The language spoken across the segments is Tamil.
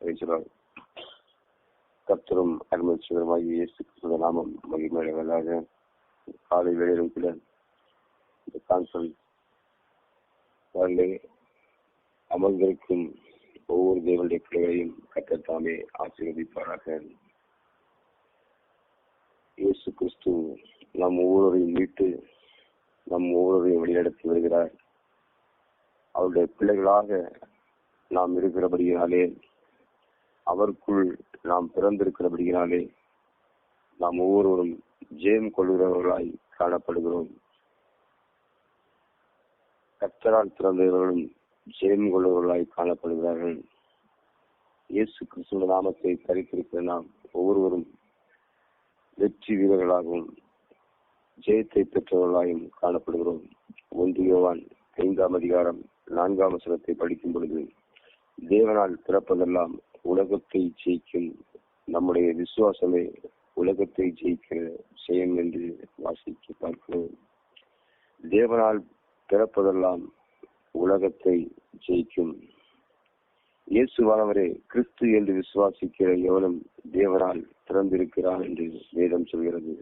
கத்தரும் கர்த்தரும் இயேசு நாமம் மகிமையாக காலை வேளையிலும் கூட இந்த கான்ஃபரன்ஸ் அமர்ந்திருக்கும் ஒவ்வொரு தேவனுடைய பிள்ளைகளையும் கர்த்தர் தாமே ஆசீர்வதிப்பாராக. இயேசு கிறிஸ்து நம் ஒவ்வொருவரையும் மீட்டு நம் ஒவ்வொருவரையும் வழிநடத்தி வருகிறார். அவருடைய பிள்ளைகளாக நாம் இருக்கிறபடியினாலே அவருக்குள் நாம் பிறந்திருக்கிறபடியினாலே நாம் ஒவ்வொருவரும் ஜெயம் கொள்கிறவர்களாய் காணப்படுகிறோம். கத்தரால் பிறந்தவர்களும் ஜெயம் கொள்கிறவர்களாய் காணப்படுகிறார்கள். இயேசு கிறிஸ்துவ நாமத்தை தரித்திருக்கிற நாம் ஒவ்வொருவரும் வெற்றி வீரர்களாகவும் ஜெயத்தை பெற்றவர்களாயும் காணப்படுகிறோம். ஒன்று யோவான் ஐந்தாம் அதிகாரம் நான்காம் வசனத்தை படிக்கும் பொழுது தேவனால் பிறப்பதெல்லாம் உலகத்தை ஜெயிக்கும் நம்முடைய விசுவாசமே உலகத்தை ஜெயிக்கிற செயல் என்று வாசித்து பார்க்கிறோம். தேவனால் பிறப்பதெல்லாம் உலகத்தை ஜெயிக்கும். இயேசுவானவரே கிறிஸ்து என்று விசுவாசிக்கிற எவனும் தேவனால் பிறந்திருக்கிறான் என்று வேதம் சொல்கிறது.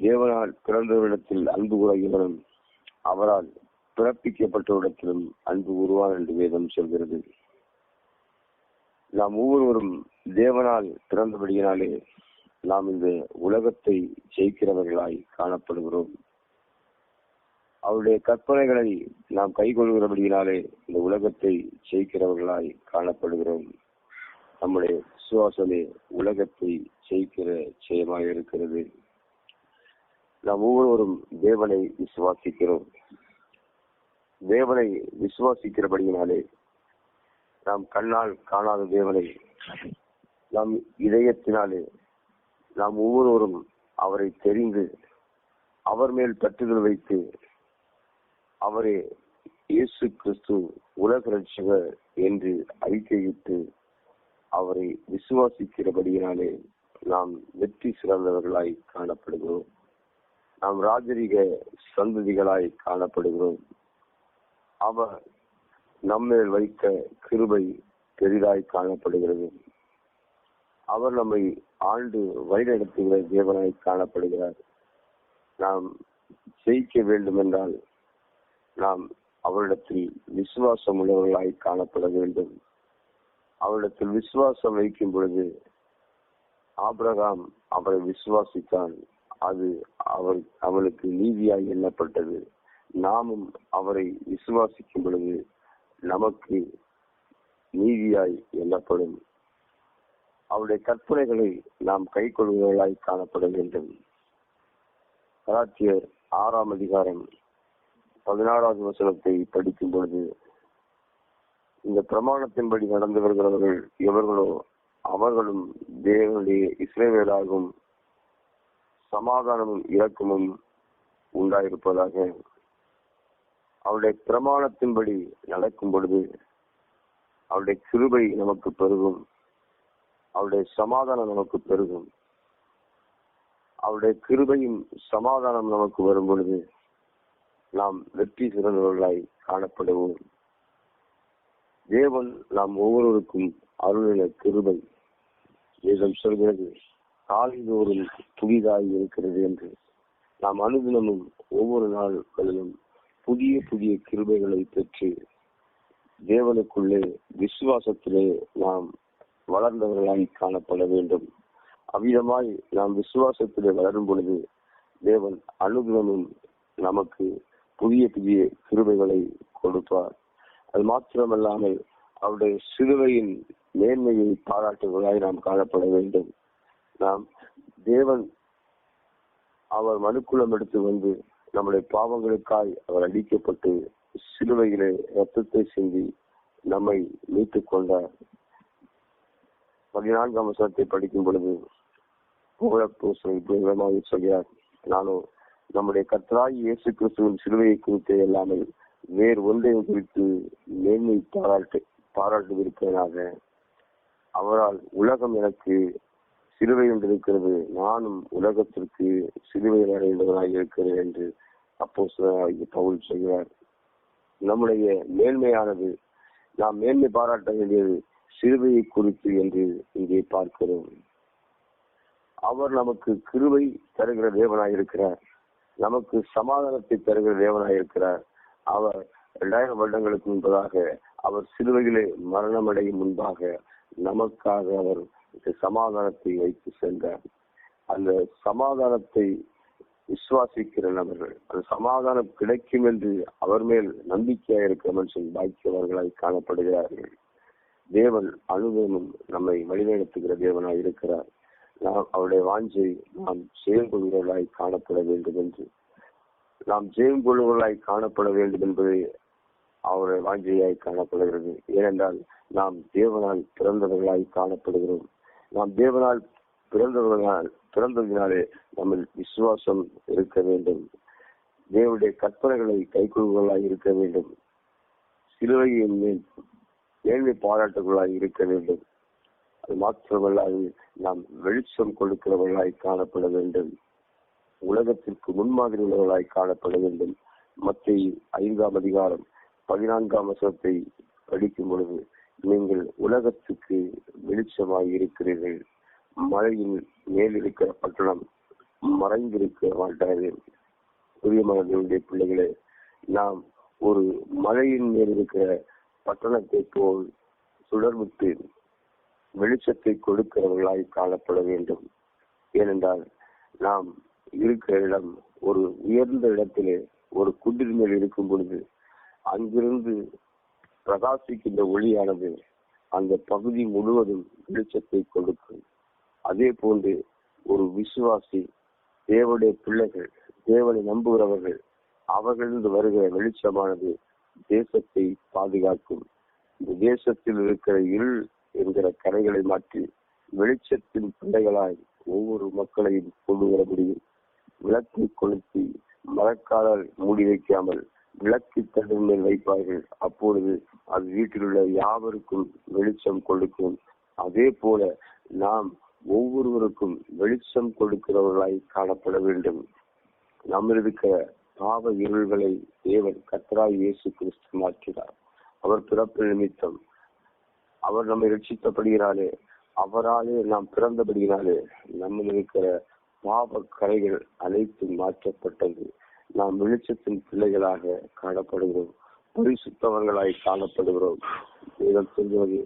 தேவனால் பிறந்தவரிடத்தில் அன்பு கூறுகிறவனும் அவரால் பிறப்பிக்கப்பட்டவரிடத்திலும் அன்பு உருவான் என்று வேதம் சொல்கிறது. நாம் ஒவ்வொருவரும் தேவனால் பிறந்தபடியினாலே நாம் இந்த உலகத்தை ஜெயிக்கிறவர்களாய் காணப்படுகிறோம். அவருடைய கற்பனைகளை நாம் கைகொள்கிறபடியினாலே இந்த உலகத்தை ஜெயிக்கிறவர்களாய் காணப்படுகிறோம். நம்முடைய விசுவாசமே உலகத்தை ஜெயிக்கிற ஜெயமாக இருக்கிறது. நாம் ஒவ்வொருவரும் தேவனை விசுவாசிக்கிறோம். தேவனை விசுவாசிக்கிறபடியினாலே நாம் கண்ணால் காணாத தேவனை நாம் இதயத்தினாலே நாம் ஒவ்வொருவரும் அவரை தெரிந்து அவர் மேல் பற்றுதல் வைத்து அவரே இயேசு கிறிஸ்து உலக ரட்சகர் என்று அறிக்கையிட்டு அவரை விசுவாசிக்கிறபடியினாலே நாம் வெற்றி சிறந்தவர்களாய் காணப்படுகிறோம். நாம் ராஜரீக சந்ததிகளாய் காணப்படுகிறோம். அவர் நம்மேல் வைத்த கிருபை பெரிதாய் காணப்படுகிறது. அவர் நம்மை ஆண்டு வழிநடத்துகிற தேவனாய் காணப்படுகிறார். நாம் ஜெயிக்க வேண்டும் என்றால் நாம் அவரிடத்தில் விசுவாசம் உள்ளவர்களாய் காணப்பட வேண்டும். அவரிடத்தில் விசுவாசம் வைக்கும் பொழுது ஆபிரகாம் அவரை விசுவாசித்தான். அது அவர் அவனுக்கு நீதியாய் எண்ணப்பட்டது. நாமும் அவரை விசுவாசிக்கும் பொழுது நமக்கு நீதியாய் எண்ணப்படும். அவருடைய கற்பனைகளை நாம் கை கொள்வதாய் காணப்பட வேண்டும். கராத்தியர் ஆறாம் அதிகாரம் பதினாறாவது வசனத்தை படிக்கும் பொழுது இந்த பிரமாணத்தின்படி நடந்து வருகிறவர்கள் எவர்களோ அவர்களும் தேவனுடைய இஸ்ரேவேலாகும் சமாதானமும் இரக்கமும் உண்டாயிருப்பதாக அவருடைய பிரமாணத்தின்படி நடக்கும் பொழுது அவருடைய கிருபை நமக்கு பெருகும். அவருடைய சமாதானம் நமக்கு பெருகும். அவருடைய கிருபையும் சமாதானம் நமக்கு வரும் பொழுது நாம் வெற்றி சிறந்தவர்களாய் காணப்படுவோம். தேவன் நாம் ஒவ்வொருவருக்கும் அருளின கிருபை. வேதம் சொல்கிறது காலைதோறும் புதிதாய் இருக்கிறது என்று. நாம் அனுதினமும் ஒவ்வொரு நாள்களிலும் புதிய புதிய கிருபைகளை பெற்று தேவனுக்குள்ளே விசுவாசத்திலே நாம் வளர்ந்தவர்களாய் காணப்பட வேண்டும். அவ்விதமாய் நாம் விசுவாசத்திலே வளரும் பொழுது தேவன் அனுதினமும் நமக்கு புதிய புதிய கிருபைகளை கொடுப்பார். அது மாத்திரமல்லாமல் அவருடைய சிலுவையின் மேன்மையை பாராட்டுவதாய் நாம் காணப்பட வேண்டும். நாம் தேவன் அவர் மனுக்குளம் எடுத்து வந்து நம்முடைய பாவங்களுக்காய் அவர் அடிக்கப்பட்டு சிலுவையிலே ரத்தத்தை சிந்தி நம்மை மீட்டுக் கொண்டார். பதினான்காம் வசனத்தை படிக்கும் பொழுது புகழப்பூசமாக சொல்கிறார். நானும் நம்முடைய கத்தராய் இயேசு கிறிஸ்துவின் சிலுவையை குறித்து இல்லாமல் வேறு ஒன்றையும் குறித்து மேன்மை பாராட்டு பாராட்டுவிருப்பதாக அவரால் உலகம் எனக்கு சிலுவை என்று இருக்கிறது நானும் உலகத்திற்கு சிலுவை அடைந்தவனாக இருக்கிறேன் என்று அப்போ பவுல் செய்கிறார் நம்முடைய மேன்மையானது நாம் மேன்மை பாராட்ட வேண்டியது சிலுவையை குறித்து என்று இங்கே பார்க்கிறோம். அவர் நமக்கு கிருவை தருகிற தேவனாயிருக்கிறார் நமக்கு சமாதானத்தை தருகிற தேவனாயிருக்கிறார் அவர் இரண்டாயிரம் வருடங்களுக்கு முன்பதாக அவர் சிலுவையிலே மரணமடையும் முன்பாக நமக்காக அவர் சமாதானத்தை வைத்து சென்றார். அந்த சமாதானத்தை விசுவாசிக்கிற நபர்கள் அந்த சமாதானம் கிடைக்கும் என்று அவர் மேல் நம்பிக்கையாக இருக்கிற மனுஷன் பாக்கியவர்களாய் காணப்படுகிறார்கள். தேவன் அனுபவமும் நம்மை வழிநடத்துகிற தேவனாய் இருக்கிறார். நாம் அவருடைய வாஞ்சை நாம் செயல்கொள்கிறவர்களாய் காணப்பட வேண்டும் என்று. நாம் ஜெயம் கொள்வர்களாய் காணப்பட வேண்டும் என்பதை அவருடைய வாஞ்சையாய் காணப்படுகிறது. ஏனென்றால் நாம் தேவனால் பிறந்தவர்களாய் காணப்படுகிறோம். நாம் தேவனால் பிறந்தவர்களால் பிறந்ததினாலே நம்ம விசுவாசம் இருக்க வேண்டும். தேவனுடைய கற்பனைகளை கைக்கொள்வர்களாய் இருக்க வேண்டும். சிலுவையின் மேல் ஏழ்மை பாராட்டுகளாய் இருக்க வேண்டும். அது மாத்திரமல்லாது நாம் வெளிச்சம் கொடுக்கிறவர்களாய் காணப்பட வேண்டும். உலகத்திற்கு முன்மாதிரி உள்ளவர்களாய் காணப்பட வேண்டும். மத்திய ஐந்தாம் அதிகாரம் பதினான்காம் வசனத்தை படிக்கும் பொழுது நீங்கள் உலகத்துக்கு வெளிச்சமாய் இருக்கிறீர்கள். மழையின் மேல் இருக்கிற பட்டணம் மறைந்திருக்க மாட்டாது. புரியமானவர்களுடைய பிள்ளைகளே நாம் ஒரு மழையின் மேல் இருக்கிற பட்டணத்தை போல் சுடர்விட்டு வெளிச்சத்தை கொடுக்கிறவர்களாய் காணப்பட வேண்டும். ஏனென்றால் நாம் இருக்கிற இடம் ஒரு உயர்ந்த இடத்திலே ஒரு குன்றின் மேல் இருக்கும் பொழுது அங்கிருந்து பிரகாசிக்கின்ற ஒளியானது அந்த பகுதி முழுவதும் வெளிச்சத்தை கொடுக்கும். அதே போன்று ஒரு விசுவாசி தேவனுடைய பிள்ளைகள் தேவனை நம்புகிறவர்கள் அவர்களிருந்து வருகிற வெளிச்சமானது தேசத்தை பாதுகாக்கும். இந்த தேசத்தில் இருக்கிற இருள் என்கிற கரைகளை மாற்றி வெளிச்சத்தின் பிள்ளைகளாய் ஒவ்வொரு மக்களையும் கொண்டு வர முடியும். விளக்கை கொளுத்தி மரக்காலால் மூடி வைக்காமல் விளக்கு தண்டின் மேல் வைப்பார்கள். அப்பொழுது அது வீட்டில் உள்ள யாவருக்கும் வெளிச்சம் கொடுக்கும். அதே போல நாம் ஒவ்வொருவருக்கும் வெளிச்சம் கொடுக்கிறவர்களாய் காணப்பட வேண்டும். நம்ம இருக்கிற பாவ இருள்களை தேவன் கத்ரா இயேசு கிறிஸ்து மாற்றினார். அவர் பிறப்பு நிமித்தம். அவர் நம்மை ரட்சிக்கப்படுகிறாரே அவராலே நாம் பிறந்தபடியினாலே நம்ம இருக்கிற பாவ கரைகள் அனைத்தும் மாற்றப்பட்டது. நாம் வெளிச்சத்தின் பிள்ளைகளாக காணப்படுகிறோம். பரிசுத்தவர்களாய் காணப்படுகிறோம். வேதம் சொல்வது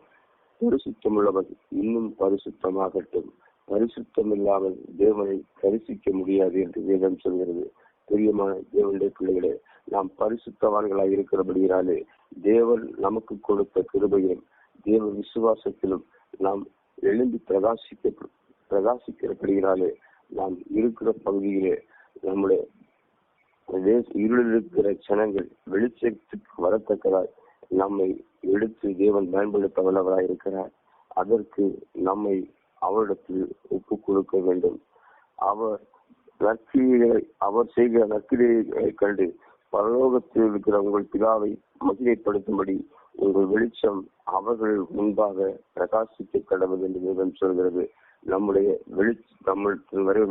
பரிசுத்தம் உள்ளவன் இன்னும் பரிசுத்தமாகட்டும். பரிசுத்தம் இல்லாமல் தேவனை தரிசிக்க முடியாது என்று வேதம் சொல்கிறது. பிரியமான தேவனுடைய பிள்ளைகளே நாம் பரிசுத்தவான்களாக இருக்கிறபடியாலே தேவன் நமக்கு கொடுத்த கிருபையும் தேவ விசுவாசத்திலும் நாம் எழுந்து பிரகாசிக்க பிரகாசிக்கிறபடியினாலே நாம் இருக்கிற பகுதியிலே நம்முடைய இருளில் இருக்கிற க்ஷணங்கள் வெளிச்சத்துக்கு வரத்தக்கதாய் நம்மை எடுத்து தேவன் பயன்படுத்த வல்லவராய் இருக்கிறார். அதற்கு நம்மை அவரிடத்தில் ஒப்பு கொடுக்க வேண்டும். அவர் நற்கிரிகளை அவர் செய்கிற நற்கிரிகளை கண்டு பரலோகத்தில் இருக்கிற உங்கள் பிதாவை மகிமைப்படுத்தும்படி உங்கள் வெளிச்சம் அவர்கள் முன்பாக பிரகாசிக்க கடவுள் என்று வேதம் சொல்கிறது. நம்முடைய வெளி நம்ம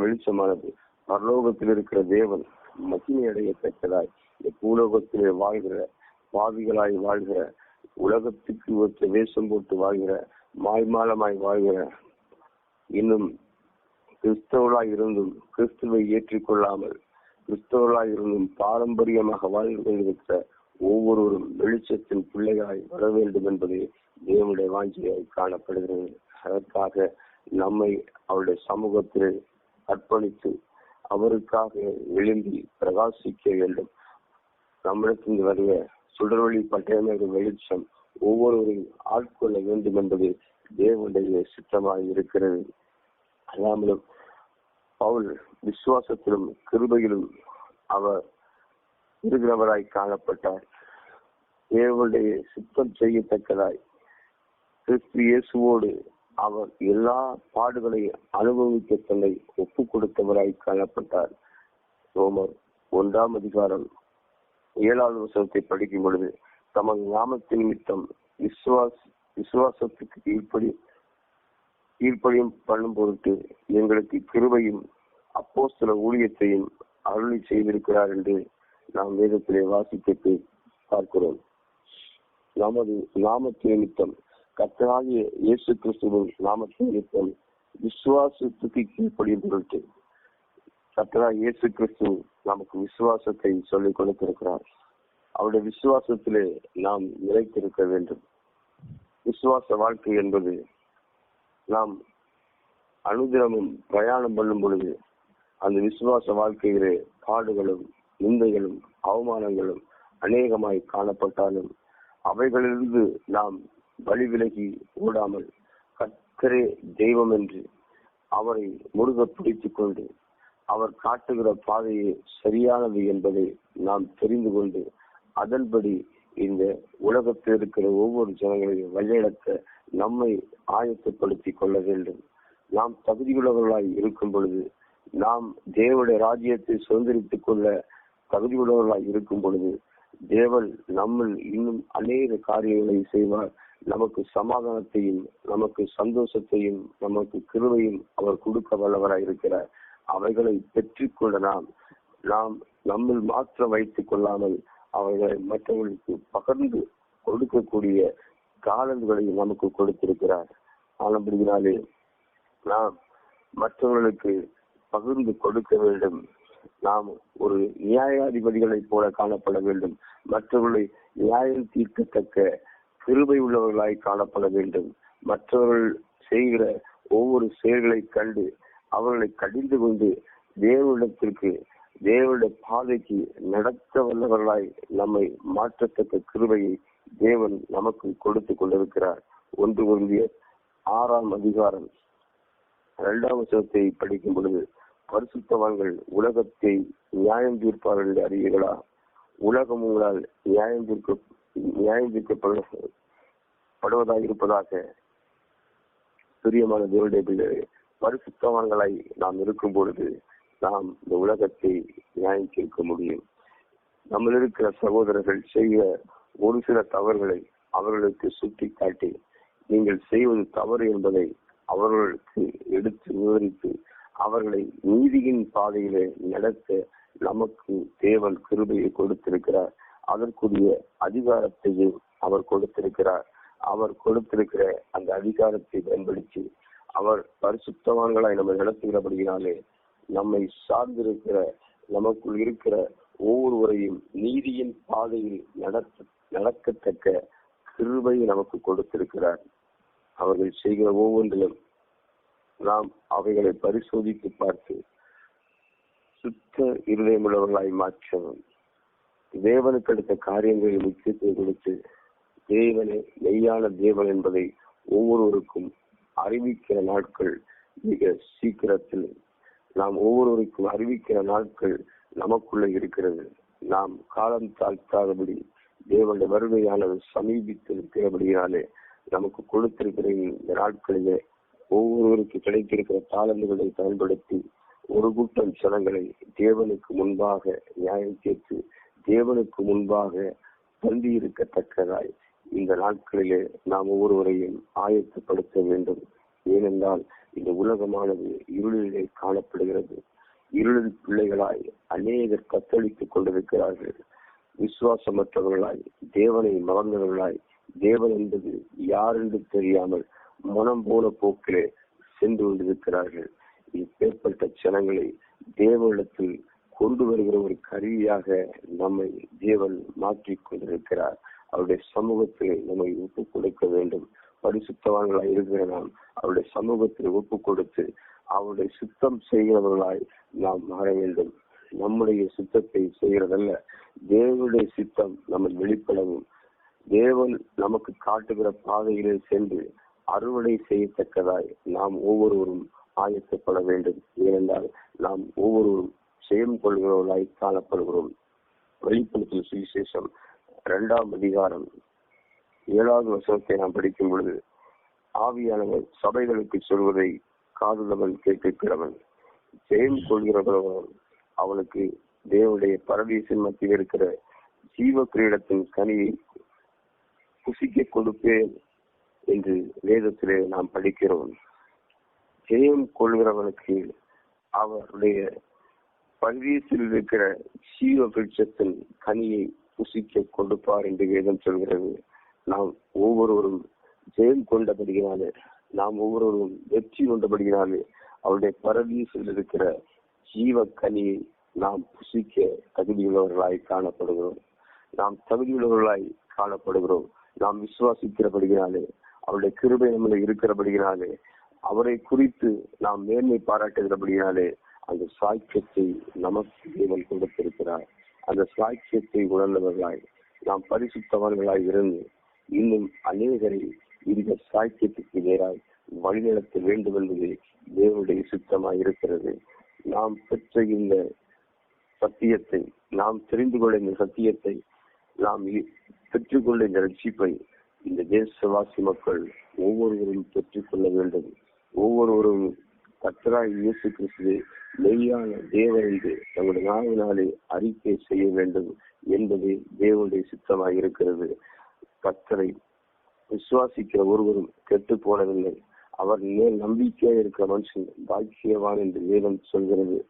வெளிச்சமானது பரலோகத்தில் இருக்கிற தேவன் மகிமையடைய தக்கதாய் இந்த பூலோகத்திலே வாழ்கிற பாவிகளாய் வாழ்கிற உலகத்துக்கு ஒத்த வேஷம் போட்டு வாழ்கிற மாய்மாலமாய் வாழ்கிற இன்னும் கிறிஸ்தவர்களாய் இருந்தும் கிறிஸ்துவை ஏற்றிக்கொள்ளாமல் கிறிஸ்தவர்களாய் இருந்தும் பாரம்பரியமாக வாழ்ந்து கொண்டிருக்கிற ஒவ்வொருவரும் வெளிச்சத்தின் பிள்ளைகளாய் வர வேண்டும் என்பதே தேவனுடைய வாஞ்சியாய் காணப்படுகிறது. அதற்காக நம்மை அவருடைய சமூகத்தில் அர்ப்பணித்து அவருக்காக எழும்பி பிரகாசிக்க வேண்டும். நம்மிடத்தில் வருகிற சுடர்வழி பட்டயமாக வெளிச்சம் ஒவ்வொருவரையும் ஆட்கொள்ள வேண்டும் என்பது தேவனுடைய சித்தமாக இருக்கிறது. அல்லாமலும் பவுல் விசுவாசத்திலும் கிருபையிலும் அவர் இருக்கிறவராய் காணப்பட்டார். தேவனுடைய சித்தம் செய்யத்தக்கதாய் கிறிஸ்து இயேசுவோடு அவர் எல்லா பாடுகளையும் அனுபவிக்க தன்னை ஒப்பு கொடுத்தவராய் காணப்பட்டார். ரோமர் ஒன்றாம் அதிகாரம் ஏழாவது வசனத்தை படிக்கும் பொழுது தமது நாமத்தின் நிமித்தம் விசுவாஸ் விசுவாசத்துக்கு கீழ்ப்படி கீழ்ப்படியும் பண்ணும் பொருட்டு எங்களுக்கு கிருபையும் அப்போ சில ஊழியத்தையும் அருளி செய்திருக்கிறார் என்று நாம் வேதத்திலே வாசித்து பார்க்கிறோம். நமது நாமத்தின் நிமித்தம் கத்தராகிய இயேசு கிறிஸ்துவின் நாமத்தை இருக்கும் விசுவாசத்துக்கு கீழ்ப்படியும் கத்தராக இயேசு கிறிஸ்து நமக்கு விசுவாசத்தை சொல்லிக் கொடுத்திருக்கிறார். அவருடைய விசுவாசத்திலே நாம் நிலைத்திருக்க வேண்டும். விசுவாச வாழ்க்கை என்பது நாம் அனுதினமும் பிரயாணம் பண்ணும் பொழுது அந்த விசுவாச வாழ்க்கையிலே பாடுகளும் நிந்தைகளும் அவமானங்களும் அநேகமாய் காணப்பட்டாலும் அவைகளிலிருந்து நாம் வழி விலகி ஓடாமல் கத்தரே தெய்வம் என்று அவரை முருக பிடித்துக் கொண்டு அவர் காட்டுகிற பாதையே சரியானது என்பதை நாம் தெரிந்து கொண்டு அதன்படி இந்த உலகத்தில் இருக்கிற ஒவ்வொரு ஜனங்களையும் வழிநடத்த நம்மை ஆயத்தப்படுத்திக் கொள்ள வேண்டும். நாம் தகுதியுள்ளவர்களாய் இருக்கும் பொழுது நாம் தேவனுடைய ராஜ்யத்தை சுதந்திரித்துக் கொள்ள தகுதியுள்ளவர்களாய் இருக்கும் பொழுது தேவன் நம்மில் இன்னும் அநேக காரியங்களை செய்வார். நமக்கு சமாதானத்தையும் நமக்கு சந்தோஷத்தையும் நமக்கு கிருவையும் அவர் கொடுக்க வல்லவராய் இருக்கிறார். அவைகளை பெற்றுக்கொள்ள நாம் நாம் நம்மில் மாத்திரம் வைத்துக் கொள்ளாமல் அவைகளை மற்றவர்களுக்கு பகிர்ந்து கொடுக்கக்கூடிய காலங்களை நமக்கு கொடுத்திருக்கிறார். ஆனபடினாலே நாம் மற்றவர்களுக்கு பகிர்ந்து கொடுக்க வேண்டும். நாம் ஒரு நியாயாதிபதிகளைப் போல காணப்பட வேண்டும். மற்றவர்களை நியாயம் தீர்க்கத்தக்க கிருபை உள்ளவர்களாய் காணப்பட வேண்டும். மற்றவர்கள் செய்கிற ஒவ்வொரு செயல்களை கண்டு அவர்களை கடிந்து கொண்டு தேவனிடத்திற்கு தேவனுடைய பாதைக்கு நடத்த வல்லவர்களாய் நம்மை மாற்றத்தக்க கிருபையை தேவன் நமக்கு கொடுத்து கொண்டிருக்கிறார். ஒன்று ஒன்றிய ஆறாம் அதிகாரம் இரண்டாம் வசனத்தை படிக்கும் பொழுது பரிசுத்தவான்கள் உலகத்தை நியாயம் தீர்ப்பார்கள் என்று உலகம் உங்களால் நியாயம் தீர்க்க நியாயம் படுவதாக இருப்பதாக பிரியமான தேவனுடைய பிள்ளைகளே மறுசுத்தவான்களாய் நாம் இருக்கும் பொழுது நாம் இந்த உலகத்தை நியாயம் தீர்க்க முடியும். நம்மில் இருக்கிற சகோதரர்கள் செய்ய ஒரு சில தவறுகளை அவர்களுக்கு சுட்டி காட்டி நீங்கள் செய்வது தவறு என்பதை அவர்களுக்கு எடுத்து விவரித்து அவர்களை நீதியின் பாதையிலே நடத்த நமக்கு தேவன் கிருபையை கொடுத்திருக்கிறார். அதற்குரிய அதிகாரத்தையும் அவர் கொடுத்திருக்கிறார். அவர் கொடுத்திருக்கிற அந்த அதிகாரத்தை பயன்படுத்தி அவர் பரிசுத்தவான்களாய் நம்ம நடத்துகிறபடியினாலே நம்மை சார்ந்திருக்கிற நமக்குள் இருக்கிற ஒவ்வொருவரையும் நீதியின் பாதையில் நடத்த நடக்கத்தக்க கிருபை நமக்கு கொடுத்திருக்கிறார். அவர்கள் செய்கிற ஒவ்வொன்றிலும் நாம் அவைகளை பரிசோதித்து பார்த்து சுத்த இருதயமுள்ளவர்களாய் மாற்றவும். தேவனுக்கு அடுத்த காரியங்களில் முக்கியத்துவம் கொடுத்து தேவனே மெய்யான தேவன் என்பதை ஒவ்வொருவருக்கும் அறிவிக்கிற நாட்கள் மிக சீக்கிரத்தில் நாம் ஒவ்வொருவருக்கும் அறிவிக்கிற நாட்கள் நமக்குள்ள இருக்கிறது. நாம் காலம் தாழ்த்தாதபடி தேவனுடைய வருகையானது சமீபித்து இருக்கிறபடியாலே நமக்கு கொடுத்திருக்கிற இந்த நாட்களிலே ஒவ்வொருவருக்கு கிடைத்திருக்கிற தாளந்துகளை பயன்படுத்தி ஒரு கூட்டம் சனங்களை தேவனுக்கு முன்பாக நியாயம் கேட்டு தேவனுக்கு முன்பாக தந்தி இருக்கத்தக்கதாய் இந்த நாட்களிலே நாம் ஒவ்வொருவரையும் ஆயத்தப்படுத்த வேண்டும். ஏனென்றால் இந்த உலகமானது இருளிலே காணப்படுகிறது. இருளில் பிள்ளைகளாய் அநேகர் கத்தளித்துக் கொண்டிருக்கிறார்கள். விசுவாசமற்றவர்களாய் தேவனை மறந்தவர்களாய் தேவன் என்பது யார் என்று தெரியாமல் மனம் போல போக்கிலே சென்று கொண்டிருக்கிறார்கள். இப்பேற்பட்ட ஜனங்களை தேவனிடத்தில் கொண்டு வருகிற ஒரு கருவியாக நம்மை தேவன் மாற்றிக் கொண்டிருக்கிறார். அவருடைய சமூகத்திலே நம்மை ஒப்பு கொடுக்க வேண்டும். பரிசுத்தவான்களாய் இருக்கிற நாம் அவருடைய சமூகத்தில் ஒப்பு கொடுத்து அவருடைய சுத்தம் செய்கிறவர்களாய் நாம் மாற வேண்டும். நம்முடைய சுத்தத்தை செய்கிறதல்ல. தேவனுடைய சித்தம் நம்ம வெளிப்படவும். தேவன் நமக்கு காட்டுகிற பாதையிலே சென்று அறுவடை செய்யத்தக்கதாய் நாம் ஒவ்வொருவரும் ஆயத்தப்பட வேண்டும். ஏனென்றால் நாம் ஒவ்வொருவரும் செயம் கொள்கிறவர்களாய் காணப்படுகிறோம். வெளிப்படுத்தும் சுவிசேஷம் இரண்டாம் அதிகாரம் ஏழாவது வசனத்தை நாம் படிக்கும் பொழுது ஆவியானவர் சபைகளுக்கு சொல்வதை காதுள்ளவன் கேட்கிறவன் ஜெயம் கொள்கிறவன் அவனுக்கு தேவனுடைய பரதீசின் மத்தியில் இருக்கிற ஜீவ கிரீடத்தின் கனியை புசிக்க கொடுப்பேன் என்று வேதத்திலே நாம் படிக்கிறோம். ஜெயம் கொள்கிறவனுக்கு அவருடைய பரதீசில் இருக்கிற ஜீவ விருட்சத்தின் கனியை புசிக்க கொடுப்பார் என்று வேதம் சொல்கிறது. நாம் ஒவ்வொருவரும் ஜெயம் கொண்டபடியினாலே நாம் ஒவ்வொருவரும் வெற்றி கொண்டபடியினாலே அவருடைய பரதீசில் இருக்கிற ஜீவ கனியை நாம் புசிக்க தகுதியுள்ளவர்களாய் காணப்படுகிறோம். நாம் தகுதியுள்ளவர்களாய் காணப்படுகிறோம். நாம் விசுவாசிக்கிறபடியினாலே அவருடைய கிருபை நம்மள இருக்கிறபடியினாலே அவரை குறித்து நாம் மேன்மை பாராட்டுகிறபடியினாலே அந்த சாக்கியத்தை நமக்கு தேவன் கொடுத்திருக்கிறார். அந்த சாட்சியத்தை உணர்ந்தவர்களாய் நாம் பரிசுத்தவர்களாய் இருந்து இன்னும் அநேகரை இந்த சாட்சியத்துக்கு நேராய் வழிநடத்த வேண்டும் என்பது தேவனுடைய சித்தமாய் இருக்கிறது. நாம் பெற்ற இந்த சத்தியத்தை நாம் தெரிந்து கொள்ள இந்த சத்தியத்தை நாம் இ- இந்த ரட்சிப்பை இந்த தேசவாசி மக்கள் ஒவ்வொருவரும் பெற்றுக்கொள்ள வேண்டும். கத்தராய் இயேசு கிறிஸ்து மெய்யான தேவன் என்று தங்களுடைய நாவினாலே அறிக்கை செய்ய வேண்டும் என்பது தேவனுடைய சித்தமாக இருக்கிறது. கத்தரை விசுவாசிக்கிற ஒருவரும் கெட்டு போனதில்லை. அவர் மேல் நம்பிக்கையா இருக்கிற மனுஷன் பாக்கியவான் என்று வேதம் சொல்கிறது.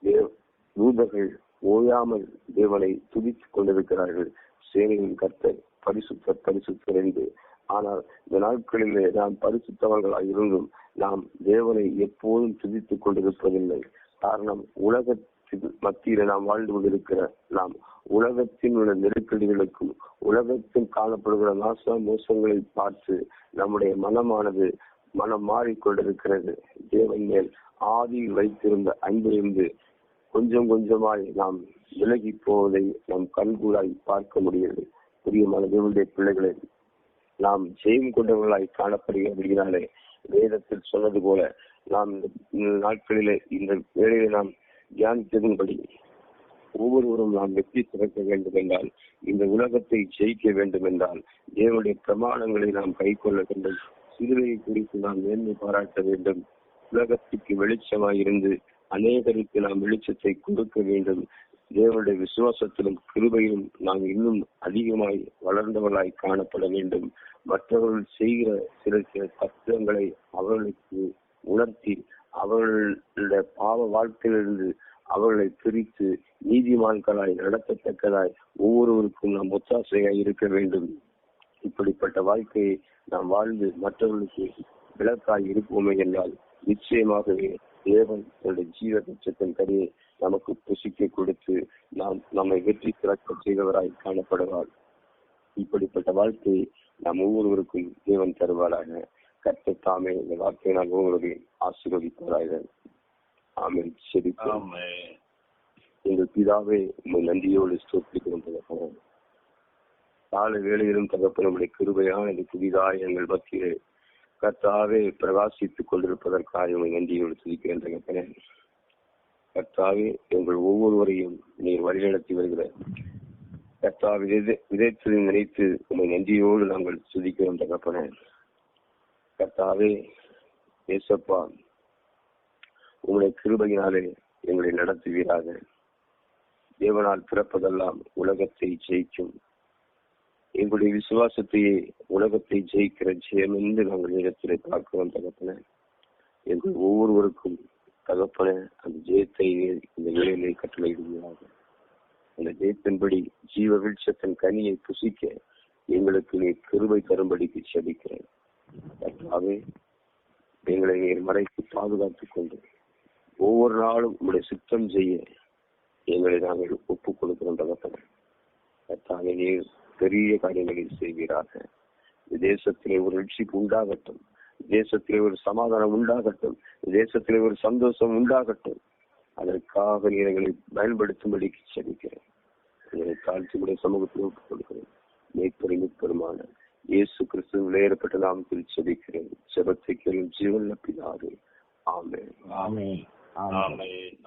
தேவ- தூதர்கள் ஓயாமல் தேவனை துதித்துக் கொண்டிருக்கிறார்கள். சேனையின் கர்த்தர் பரிசுத்தர் பரிசுத்தர் என்று ஆனால் இந்த நாட்களிலே நாம் பரிசுத்தவர்களாக இருந்தும் நாம் தேவனை எப்போதும் துதித்துக் கொண்டிருப்பதில்லை. காரணம் உலகத்தின் மத்தியில நாம் வாழ்ந்து கொண்டிருக்கிற நாம் உலகத்தின் உள்ள நெருக்கடிகளுக்கும் உலகத்தில் காணப்படுகிற நாச மோசங்களை பார்த்து நம்முடைய மனமானது மனம் மாறிக்கொண்டிருக்கிறது. தேவன் மேல் ஆதியில் வைத்திருந்த அன்பிலிருந்து கொஞ்சம் கொஞ்சமாய் நாம் விலகி போவதை நாம் கண்கூடாய் பார்க்க முடிகிறது. பிரியமான தேவனுடைய பிள்ளைகளை நாம் ஜெயம் கொண்டவர்களாய் காணப்படுகிறபடியினாலே வேதத்தில் சொன்னது போல நாம் இந்த நாட்களிலே இந்த வேலையை நாம் தியானித்ததும்படி ஒவ்வொருவரும் நாம் வெற்றி திறக்க வேண்டும் என்றால் இந்த உலகத்தை ஜெயிக்க வேண்டும் என்றால் தேவனுடைய பிரமாணங்களை நாம் கை கொள்ள வேண்டும். சிலுவையை குறித்து நாம் மேன்மை பாராட்ட வேண்டும். உலகத்துக்கு வெளிச்சமாய் இருந்து அநேகருக்கு நாம் வெளிச்சத்தை கொடுக்க வேண்டும். தேவனுடைய விசுவாசத்திலும் கிருபையிலும் நாம் இன்னும் அதிகமாய் வளர்ந்தவர்களாய் காணப்பட வேண்டும். மற்றவர்கள் செய்கிற சில சில தத்துவங்களை அவர்களுக்கு உணர்த்தி அவர்களுடைய பாவ வாழ்க்கையிலிருந்து அவர்களை பிரித்து நீதிமான்களாய் நடத்தத்தக்கதாய் ஒவ்வொருவருக்கும் நாம் ஒத்தாசையாய் இருக்க வேண்டும். இப்படிப்பட்ட வாழ்க்கையை நாம் வாழ்ந்து மற்றவர்களுக்கு விளக்காய் இருப்போமே என்றால் நிச்சயமாகவே தேவன் தன்னுடைய ஜீவ பட்சத்தின் கனியை நமக்கு புசிக்க கொடுத்து நாம் நம்மை வெற்றி சிறக்க செய்தவராய் காணப்படுவார். இப்படிப்பட்ட வாழ்க்கையை நாம் ஒவ்வொருவருக்கும் தேவன் தருவாராக. கர்த்தர் தாமே இந்த வார்த்தையை நாம் ஒவ்வொருவரையும் ஆசீர்வதிப்பாராக. ஆமென். ஆமென். எங்கள் பிதாவே உண்மை நன்றியோடு ஸ்தோத்திரிக்கிறோம் தகப்பனே. காலை வேளையிலும் தகப்பனுடைய கிருபையான இந்த புதிதாய் எங்கள் மத்தியிலே கர்த்தாவே பிரகாசித்துக் கொண்டிருப்பதற்காக உண்மை நன்றியோடு துதிக்கின்றேன் கர்த்தாவே எங்கள் ஒவ்வொருவரையும் நீர் வழிநடத்தி வருகிற கர்த்தா விதை விதைத்ததை நினைத்து உண்மை நன்றியோடு நாங்கள் துதிக்கிறோம் தகப்பன. கர்த்தாவே ஏசப்பா உங்களுடைய கிருபையினாலே எங்களை நடத்துவீராக. தேவனால் பிறப்பதெல்லாம் உலகத்தை ஜெயிக்கும். எங்களுடைய விசுவாசத்தையே உலகத்தை ஜெயிக்கிற ஜெயம் என்று நாங்கள் இடத்திலே பார்க்கிறோம் தகப்பன. எங்கள் ஒவ்வொருவருக்கும் தகப்பன அந்த ஜெயத்தை இந்த வேலையிலே கட்டளையிடுவீராக. அந்த ஜெயத்தின்படி ஜீவ விருட்சத்தின் கனியை புசிக்க எங்களுக்கு நீ கிருபை தரும்படிக்கு செபிக்கிறேன். கர்த்தாவே எங்களை நீர் மறைத்து பாதுகாத்துக் கொண்டு ஒவ்வொரு நாளும் உங்களுடைய சுத்தம் செய்ய எங்களை நாங்கள் ஒப்புக் கொடுக்கிறோம் தகப்பன. கர்த்தாவே நீர் பெரிய காரியங்களை செய்வீராக. இந்த தேசத்திலே ஒரு ரட்சிப்பு உண்டாகட்டும். தேசத்திலே ஒரு சமாதானம் உண்டாகட்டும். தேசத்திலே ஒரு சந்தோஷம் உண்டாகட்டும். அதற்காக நீர் எங்களை பயன்படுத்தும்படி செபிக்கிறேன். எங்களை தாழ்த்தியுடைய சமூகத்தில் ஒப்புக் கொடுக்கிறேன் மேற்பரி முப்பெருமான இயேசு கிறிஸ்து விளையாடப்பட்ட நாமத்தில் செபிக்கிறேன். செபத்தை கேளும் ஜீவன் பிதாவே ஆமென். ஆமென். ஆமென்.